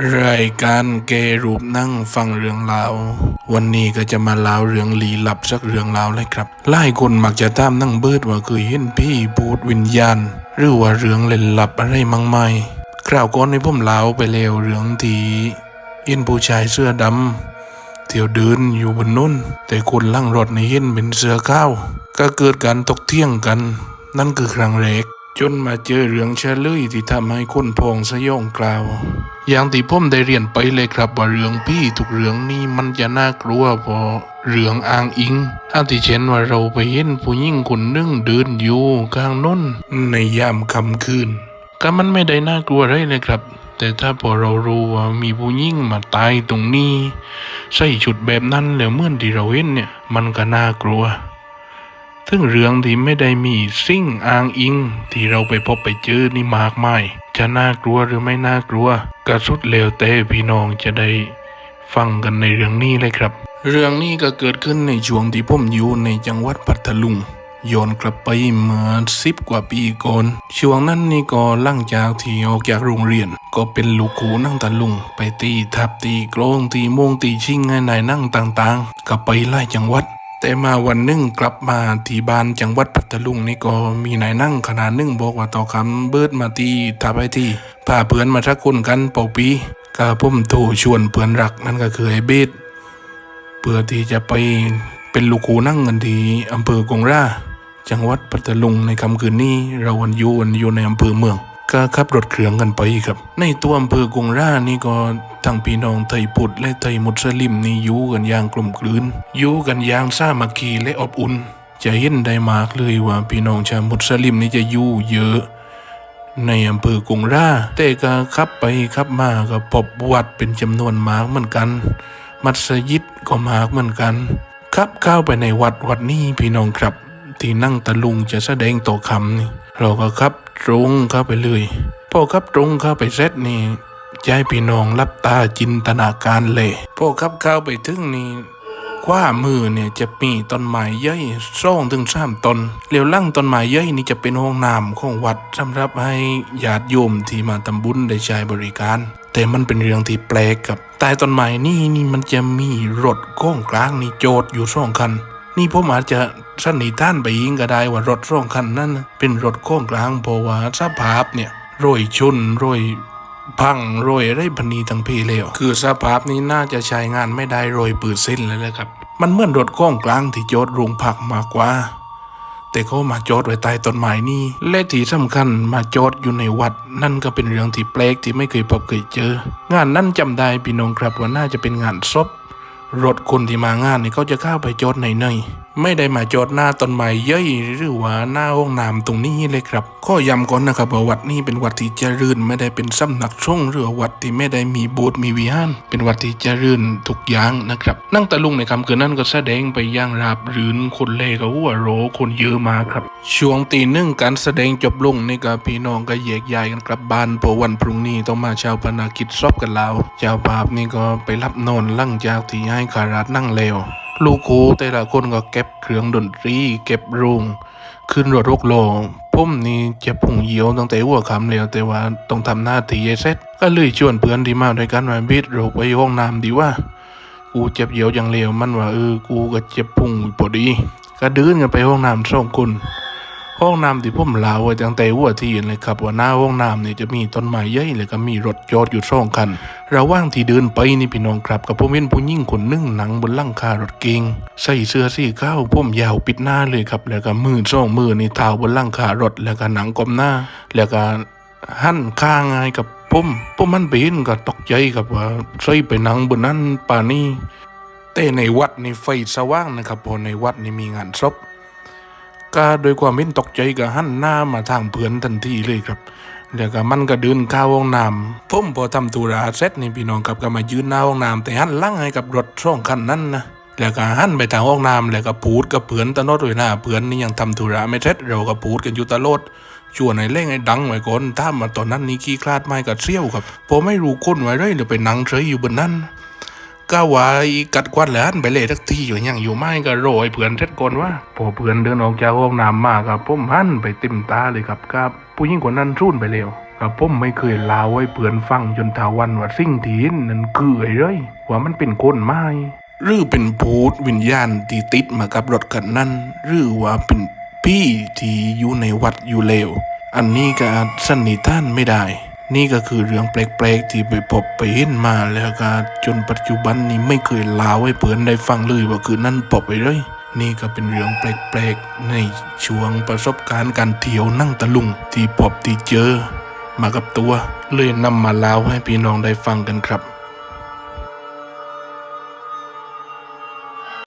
รายการเกรูปนั่งฟังเรื่องราว วันนี้ก็จะมาเล่าเรื่องลี้ลับสักเรื่องราวเลยครับหลายคนมักจะตามนั่งเบิดว่าเคยเห็นพี่บูดวิญญาณ หรือว่าเรื่องเล่นลับอะไรมั่งไม่คราวก่อนในผมเล่าไปแล้วเรื่องที่เห็นผู้ชายเสื้อดำเที่ยวเดินอยู่บนนุ่น แต่คนล่างรถในเห็นเป็นเสื้อข้าวก็เกิดการตกเที่ยงกัน นั่นคือครั้งแรกจนมาเจอเรื่องเชลยที่ทำให้คนพองสยองกล่าว อย่างที่ผมได้เรียนไปเลยครับว่าเรื่องพี่ทุกเรื่องนี้มันจะน่ากลัวเพอเรื่องอ้างอิงอาทิเช่นว่าเราไปเห็นผู้หญิงคนหนึ่งเดินอยู่กลางน้นในยามค่ำคืน ก็มันไม่ได้น่ากลัวอะไรเลยครับ แต่ถ้าพอเรารู้ว่ามีผู้หญิงมาตายตรงนี้ ใส่ชุดแบบนั้นแล้วเมื่อนที่เราเห็นเนี่ยมันก็น่ากลัวซึ่งเรื่องที่ไม่ได้มีสิ่งอ้างอิงที่เราไปพบไปเจอนี่มากมาย จะน่ากลัวหรือไม่น่ากลัวก็สุดแล้วแต่พี่น้องจะได้ฟังกันในเรื่องนี้เลยครับ เรื่องนี้ก็เกิดขึ้นในช่วงที่ผมอยู่ในจังหวัดพัทลุงย้อนกลับไปเมื่อสิบกว่าปีก่อนช่วงนั้นนี่ก็หลังจากที่ออกจากโรงเรียน ก็เป็นลูกขูนั่งตะลุง ไปตีทับตีกลงตีโมงตีชิงให้นายนั่งต่างๆก็ไปไล่จังหวัด แต่มาวันนึ่งกลับมาที่บ้านจังหวัดพัทลุงนี่ก็มีนายนั่งขนาดนึ่งบอกว่าต่อคำเบิดมาตีทับไอที่พาเพื่อนมาทักคนกันเป่าปีก็พุ่มโทชวนเพื่อนรักนั่นก็คือไอ้เบสเพื่อที่จะไปเป็นลูกขูนั่งกันที่อำเภอกงราจังหวัดปัตตาลุงในคำคืนนี้เราวันยูวันอยู่ในอำเภอเมือง ก็ขับรถเครื่องกันไปครับ ในตัวอำเภอกงร่านี่ก็ทั้งพี่น้องไทยพุทธและไทยมุสลิมนี่อยู่กันอย่างกลมกลืนอยู่กันอย่างสามัคคีและอบอุ่น จะเห็นได้มากเลยว่าพี่น้องชาวมุสลิมนี่จะอยู่เยอะ ในอำเภอกงร่าแต่ก็ขับไปขับมาก็พบวัดเป็นจำนวนมากเหมือนกัน มัสยิดก็มากเหมือนกันครับเข้าไปในวัดวัดนี้พี่น้องครับ ที่นั่งตะลุงจะแสดงต่อคำนี่ เราก็ครับตรงเข้าไปเลยพอครับตรงเข้าไปเสร็จนี่ใจพี่น้องรับตาจินตนาการเลยพอครับเข้าไปถึงนี่ขว้ามือเนี่ยจะมีต้นไม้ใหญ่ส่องถึงสามต้นเลี้ยวล่างต้นไม้ใหญ่นี่จะเป็นห้องน้ำของวัดสำหรับให้ญาติโยมที่มาทำบุญได้ใช้บริการ แต่มันเป็นเรื่องที่แปลกกับใต้ต้นไม้นี่นี่มันจะมีรถก้องกลางนี่โจดอยู่สองคัน นี่ผมอาจจะสันนิษฐานไปยิงก็ได้ว่ารถสองคันนั้นเป็นรถข้องกลางเพราะว่าสภาพเนี่ยโรยชนโรยพังโรยอะไรพันนีทั้งพีเลยคือสภาพนี้น่าจะใช้งานไม่ได้โรยปืนเส้นเลยแหละครับ มันเหมือนรถข้องกลางที่โจดโรงพักมากกว่า แต่เขามาจอดไว้ใต้ต้นไม้นี่และที่สำคัญมาจอดอยู่ในวัด นั่นก็เป็นเรื่องที่แปลกที่ไม่เคยพบเคยเจอ งานนั้นจำได้พี่น้องครับว่าน่าจะเป็นงานศพ รถคนที่มางานนี่เขาจะเข้าไปจอดหนในๆ ไม่ได้มาจอดหน้าต้นไม้เย่อยหรือว่าหน้าห้องน้ำตรงนี้เลยครับ ข้อย้ำก่อนนะครับว่าวัดนี้เป็นวัดที่เจริญไม่ได้เป็นสำนักสงหรือวัดที่ไม่ได้มีโบสถ์มีวิหารเป็นวัดที่เจริญทุกอย่างนะครับ นั่งตะลุงในคำคืนนั้นก็แสดงไปย่างราบรื่นคนเล่ก็หัวโหรคนเยอะมาครับ ช่วงตีหนึ่งการแสดงจบลงนี่ก็พี่น้องก็แยกย้ายกันกลับบ้านเพราะวันพรุ่งนี้ต้องมาชาวพนากิจซอบกันแล้วเจ้าภาพนี่ก็ไปรับนอนหลั่งจากที่ให้ขาราดนั่งเลว ลูกครูแต่ละคนก็เก็บเครื่องดนตรีเก็บรุงขึ้นรถรกโลผมนี่จะผงเยียวตั้งแต่หัวคำแล้วแต่ว่าต้องทำหน้าที่ให้เสร็จก็เลยชวนเพื่อนที่มาด้วยกันว่าบิดเราไปห้องน้ำดีว่า กูเจ็บเยียวอย่างเลวมันว่าเออกูก็เจ็บพุงพอดี ก็เดินกันไปห้องน้ำสองคน ห้องน้ำที่ผมลาวไว้ตั้งแต่หัวที่เห็นเลยครับว่าหน้าห้องน้ำเนี่ยจะมีต้นไม้ใหญ่เลยก็มีรถจอดอยู่สองคัน ระหว่างที่เดินไปนี่พี่น้องครับกับผมเห็นผู้หญิงคนนึ่งหนังบนหลังคารถเก๋งใส่เสื้อสีขาวผมยาวปิดหน้าเลยครับ แล้วก็มือสองมือนี่เท้าบนหลังคารถแล้วก็หนังก้มหน้า แล้วก็หันข้างไงกับผมผมมันไปเห็นก็ตกใจครับว่าใส่ไปหนังบนนั้นป่านี้แต่ในวัดในไฟสว่างนะครับเพอในวัดนี่มีงานศพ ก็โดยความเห็นตกใจก็หันหน้ามาทางเพื่อนทันทีเลยครับแล้วก็มันก็เดินเข้าห้องน้ำผมพอทำธุระเสร็จนี่พี่น้องครับก็มายืนหน้าห้องน้ำแต่หันหลังให้กับรถสองคันนั้นนะแล้วก็หันไปทางห้องน้ำแล้วก็พูดกับเพื่อนตลอดเวลาเพื่อนนี่ยังทำธุระไม่เสร็จเราก็พูดกันอยู่ตลอดชวนให้เล่งให้ดังไว้ก่อนถ้ามาตอนนั้นนี่ขี้คลาดไม่กับเซี่ยวครับพอไม่รู้คนไว้เลยเดี๋ยวไปนั่งเฉยอยู่บนนั้น ก็ว่าอีกัดควันแล้นไปเลยทักทีอยู่ยังอยู่ไม่ก็โรยเพื่อนเสร็จก่อนว่าพอเพื่อนเดินออกจากห้องน้ำมาครับผมหันไปเต็มตาเลยครับครับ ผู้หญิงคนนั้นรุ่นไปเร็วกับผมไม่เคยล่าให้เพื่อนฟังจนทาวันว่าสิ่งที่นนั่นคือไอ้ไรว่ามันเป็นคนไม้หรือเป็นพูดวิญญาณที่ติดมากับรถกันนั้นหรือว่าเป็นพี่ที่อยู่ในวัดอยู่เลวอันนี้ก็สันนิษฐานไม่ได้ นี่ก็คือเรื่องแปลกๆที่ไปพบไปเห็นมาแล้วก็จนปัจจุบันนี้ไม่เคยลาวให้เพื่อนได้ฟังเลยว่าคือนั่นพบไปเลยนี่ก็เป็นเรื่องแปลกๆ ในช่วงประสบการณ์การเที่ยวนั่งตะลุงที่พบที่เจอ มากับตัวเลยนำมาเล่าให้พี่น้องได้ฟังกันครับ